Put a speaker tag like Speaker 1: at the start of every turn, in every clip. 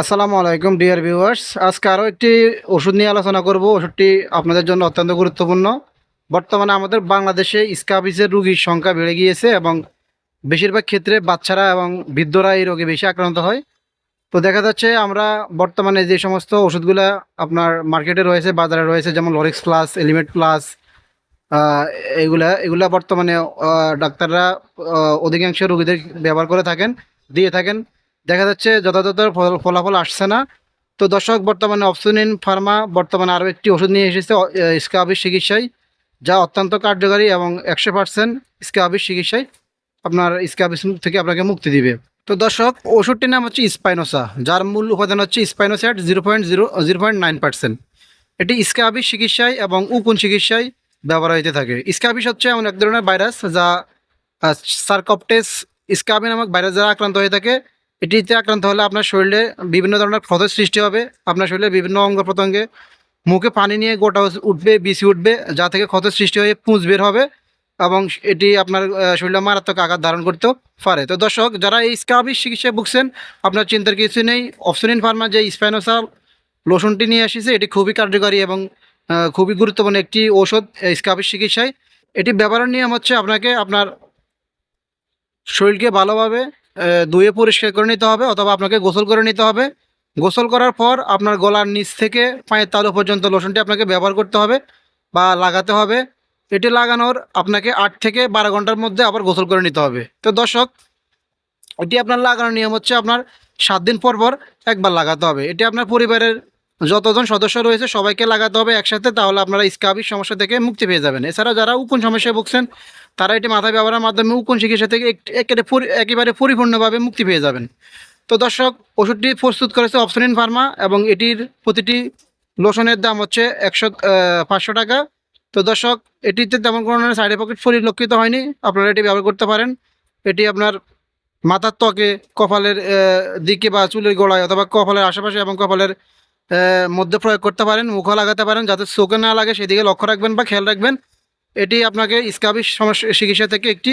Speaker 1: আসসালামু আলাইকুম, dear viewers. আজকে আরও একটি ওষুধ নিয়ে আলোচনা করব। ওষুধটি আপনাদের জন্য অত্যন্ত গুরুত্বপূর্ণ। বর্তমানে আমাদের বাংলাদেশে স্কাবিসের রোগীর সংখ্যা বেড়ে গিয়েছে এবং বেশিরভাগ ক্ষেত্রে বাচ্চারা এবং বৃদ্ধরা এই রোগে বেশি আক্রান্ত হয়। তো দেখা যাচ্ছে আমরা বর্তমানে যে সমস্ত ওষুধগুলো আপনার মার্কেটে রয়েছে, বাজারে রয়েছে, যেমন লরিক্স প্লাস এলিমেট প্লাস এগুলা এগুলা বর্তমানে ডাক্তাররা অধিকাংশ রোগীদের ব্যবহার করে থাকেন, দিয়ে থাকেন। দেখা যাচ্ছে যথাযথ ফলাফল আসছে না। তো দর্শক, বর্তমানে অপসোনিন ফার্মা বর্তমানে আরও একটি ওষুধ নিয়ে এসেছে স্কাবির চিকিৎসায়, যা অত্যন্ত কার্যকারী এবং একশো পার্সেন্ট স্কাবির চিকিৎসায় আপনার স্কাবিস থেকে আপনাকে মুক্তি দিবে। তো দর্শক, ওষুধটির নাম হচ্ছে স্পাইনোসা যার মূল উপাদান হচ্ছে spinosad zero point zero zero point nine percent এটি স্কাবিস চিকিৎসায় এবং উকুন চিকিৎসায় ব্যবহার হইতে থাকে। স্কাবিস হচ্ছে এমন এক ধরনের ভাইরাস যা সার্কপটেস স্কাবি নামক ভাইরাস দ্বারা আক্রান্ত হয়ে থাকে। এটিতে আক্রান্ত হলে আপনার শরীরে বিভিন্ন ধরনের ক্ষতের সৃষ্টি হবে, আপনার শরীরে বিভিন্ন অঙ্গ প্রত্যঙ্গে মুখে পানি নিয়ে গোটা উঠবে বিসি উঠবে, যা থেকে ক্ষতের সৃষ্টি হয়ে পুঁজ বের হবে এবং এটি আপনার শরীরে মারাত্মক আঘাত ধারণ করতেও পারে। তো দর্শক, যারা এই স্কাবির চিকিৎসায় ভুগছেন, আপনার চিন্তার কিছু নেই। অপশনিন ফার্মা যে স্পাইনোসাল লোশনটি নিয়ে এসেছে, এটি খুবই কার্যকরী এবং খুবই গুরুত্বপূর্ণ একটি ঔষধ স্কাবির চিকিৎসায়। এটি ব্যবহারের নিয়ম হচ্ছে আপনাকে আপনার শরীরকে ভালোভাবে ধুয়ে পরিষ্কার করে নিতে হবে অথবা আপনাকে গোসল করে নিতে হবে। গোসল করার পর আপনার গলার নিচ থেকে পায়ের তালু পর্যন্ত লোশনটি আপনাকে ব্যবহার করতে হবে বা লাগাতে হবে। এটি লাগানোর আপনাকে আট থেকে বারো ঘণ্টার মধ্যে আবার গোসল করে নিতে হবে। তো দর্শক, এটি আপনার লাগানোর নিয়ম হচ্ছে আপনার সাত দিন পর পর একবার লাগাতে হবে। এটি আপনার পরিবারের যতজন সদস্য রয়েছে, সবাইকে লাগাতে হবে একসাথে, তাহলে আপনারা স্কাবির সমস্যা থেকে মুক্তি পেয়ে যাবেন। এছাড়া যারা উকুন সমস্যায় ভুগছেন, তারা এটি মাথায় ব্যবহারের মাধ্যমে উকুন চিকিৎসা থেকে এক- একেবারে পরিপূর্ণভাবে মুক্তি পেয়ে যাবেন। তো দর্শক, ওষুধটি প্রস্তুত করেছে অপশনিন ফার্মা এবং এটির প্রতিটি লোশনের দাম হচ্ছে একশো পাঁচশো টাকা। তো দর্শক, এটিতে তেমন কোনো সাইড এফেক্ট পরিলক্ষিত হয়নি, আপনারা এটি ব্যবহার করতে পারেন। এটি আপনার মাথার ত্বকে, কপালের দিকে বা চুলের গোড়ায় অথবা কপালের আশেপাশে এবং কপালের মধ্যে প্রয়োগ করতে পারেন, মুখও লাগাতে পারেন, যাতে চোখে না লাগে, সেদিকে লক্ষ্য রাখবেন বা খেয়াল রাখবেন। এটি আপনাকে স্কাবিস সমস্যা, চিকিৎসা থেকে একটি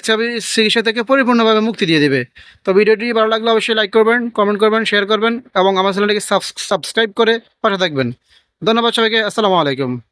Speaker 1: স্কাবিস চিকিৎসা থেকে পরিপূর্ণভাবে মুক্তি দিয়ে দেবে। তো ভিডিওটি ভালো লাগলে অবশ্যই লাইক করবেন কমেন্ট করবেন শেয়ার করবেন এবং আমার চ্যানেলটিকে সাবস্ক্রাইব করে পাশে থাকবেন। ধন্যবাদ সবাইকে, আসসালামু আলাইকুম।